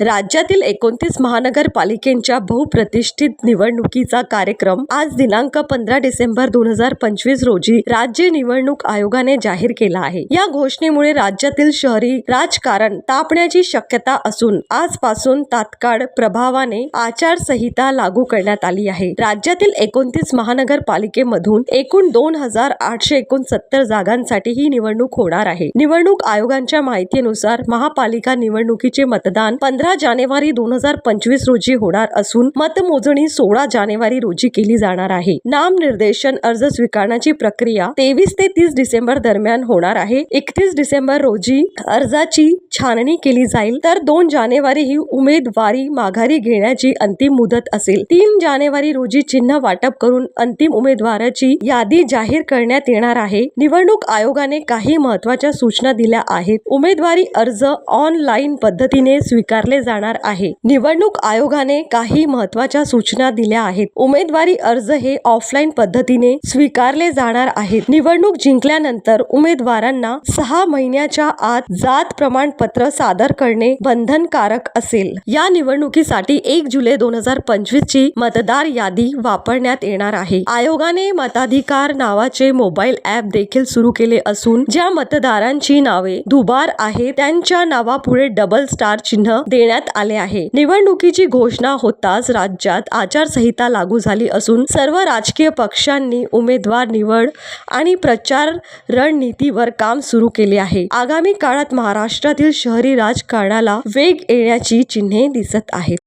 राज्यातील एकोणतीस महानगरपालिकेच्या बहुप्रतिष्ठित निवडणुकीचा कार्यक्रम आज दिनांक पंधरा डिसेंबर दोन हजार पंचवीस रोजी राज्य निवडणूक आयोगाने जाहीर केला आहे. या घोषणेमुळे राज्यातील शहरी राजकारण तापण्याची शक्यता असून आजपासून तात्काळ प्रभावाने आचारसंहिता लागू करण्यात आली आहे. राज्यातील एकोणतीस महानगरपालिकेमधून एकूण दोन हजार आठशे एकोणसत्तर जागांसाठी ही निवडणूक होणार आहे. निवडणूक आयोगांच्या माहितीनुसार महापालिका निवडणुकीचे मतदान पंधरा जानेवारी दोन हजार पंचवीस रोजी होणार असून मतमोजणी सोळा जानेवारी रोजी केली जाणार आहे. नामनिर्देशन अर्ज स्वीकारण्याची प्रक्रिया तेवीस ते तीस डिसेंबर दरम्यान होणार आहे. एकतीस डिसेंबर रोजी अर्जाची छाननी केली जाईल. तर दोन जानेवारी ही उमेदवारी माघारी घेण्याची अंतिम मुदत असेल. तीन जानेवारी रोजी चिन्ह वाटप करून अंतिम उमेदवाराची यादी जाहीर करण्यात येणार आहे. निवडणूक आयोगाने काही महत्त्वाच्या सूचना दिल्या आहेत. उमेदवारी अर्ज ऑनलाईन पद्धतीने स्वीकारले जाणार आहे. निवडणूक आयोगाने काही महत्त्वाच्या सूचना दिल्या आहेत. उमेदवारी अर्ज हे ऑफलाईन पद्धतीने स्वीकारले जाणार आहेत. निवडणूक जिंकल्यानंतर उमेदवारांना सहा महिन्याच्या आत जात प्रमाणपत्र सादर करणे बंधनकारक असेल. या निवडणुकीसाठी एक जुलै दोन हजार पंचवीस ची मतदार यादी वापरण्यात येणार आहे. आयोगाने मताधिकार नावाचे मोबाईल ऍप देखील सुरू केले असून ज्या मतदारांची नावे दुबार आहे त्यांच्या नावापुढे डबल स्टार चिन्ह देण्यात आले आहे. निवडणुकीची घोषणा होताच राज्यात आचारसंहिता लागू झाली असून सर्व राजकीय पक्षांनी उमेदवार निवड आणि प्रचार रणनीतीवर काम सुरू केले आहे. आगामी काळात महाराष्ट्रातील शहरी राजकारणाला वेग येण्याची चिन्हे दिसत आहेत.